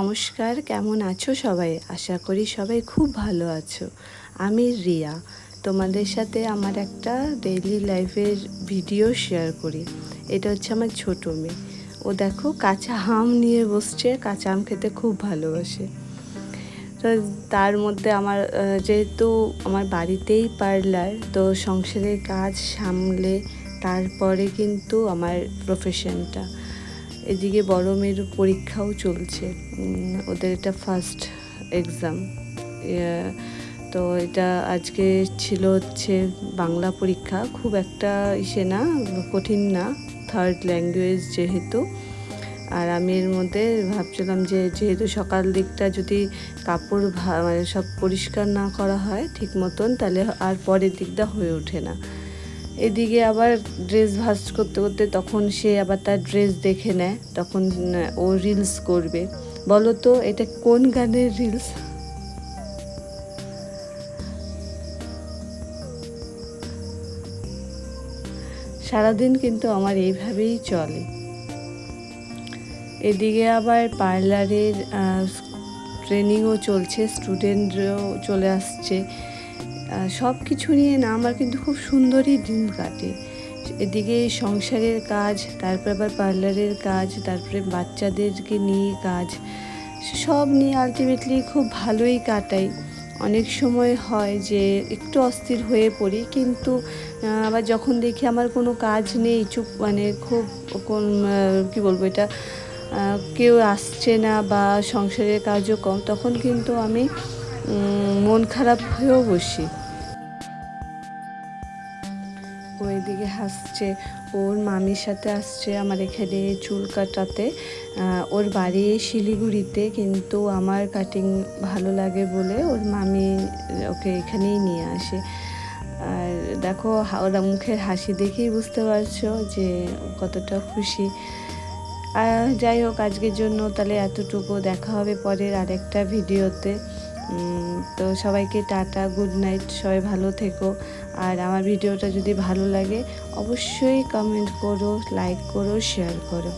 নমস্কার, কেমন আছো সবাই? আশা করি সবাই খুব ভালো আছো। আমি রিয়া, তোমাদের সাথে আমার একটা ডেইলি লাইফের ভিডিও শেয়ার করি। এটা হচ্ছে আমার ছোটো মেয়ে। ও দেখো কাঁচা আম নিয়ে বসছে, কাঁচা আম খেতে খুব ভালোবাসে। তো তার মধ্যে আমার যেহেতু আমার বাড়িতেই পার্লার, তো সংসারের কাজ সামলে তারপরে কিন্তু আমার প্রফেশনটা এদিকে বড় মেয়ের পরীক্ষাও চলছে। ওদের এটা ফার্স্ট এক্সাম তো এটা আজকে ছিল হচ্ছে বাংলা পরীক্ষা। খুব একটা ইসে না, কঠিন না থার্ড ল্যাঙ্গুয়েজ যেহেতু। আর আমি এর মধ্যে ভাবছিলাম যে, যেহেতু সকাল দিকটা যদি কাপড় মানে সব পরিষ্কার না করা হয় ঠিক মতন, তাহলে আর পরের দিকটা হয়ে ওঠে না। এদিকে আবার ড্রেস ভাজ করতে করতে তখন সে আবার তার ড্রেস দেখে নেয়, তখন ও রিলস করবে। বলো তো এটা কোন গানের রিলস সারাদিন কিন্তু আমার এইভাবেই চলে। এদিকে আবার পার্লারের ট্রেনিংও চলছে স্টুডেন্টরাও চলে আসছে। সব কিছু নিয়ে না, আমার কিন্তু খুব সুন্দরই দিন কাটে। এদিকে সংসারের কাজ, তারপর আবার পার্লারের কাজ, তারপরে বাচ্চাদেরকে নিয়ে কাজ, সব নিয়ে আলটিমেটলি খুব ভালোই কাটাই। অনেক সময় হয় যে একটু অস্থির হয়ে পড়ি, কিন্তু আবার যখন দেখি আমার কোনো কাজ নেই, চুপ মানে খুব কোন কী বলব এটা কেউ আসছে না বা সংসারের কাজও কম, তখন কিন্তু আমি মন খারাপ হয়েও বসি। ও এদিকে হাসছে, ওর মামির সাথে আসছে আমার এখানে চুল কাটাতে। ওর বাড়ি শিলিগুড়িতে, কিন্তু আমার কাটিং ভালো লাগে বলে ওর মামি ওকে এখানেই নিয়ে আসে। আর দেখো ওরা মুখের হাসি দেখেই বুঝতে পারছ যে কতটা খুশি। যাই হোক, আজকের জন্য তাহলে এতটুকু। দেখা হবে পরের আরেকটা ভিডিওতে। তো সবাইকে টাটা গুড নাইট সবাই ভালো থেকো। আর আমার ভিডিওটা যদি ভালো লাগে, অবশ্যই কমেন্ট করো লাইক করো শেয়ার করো।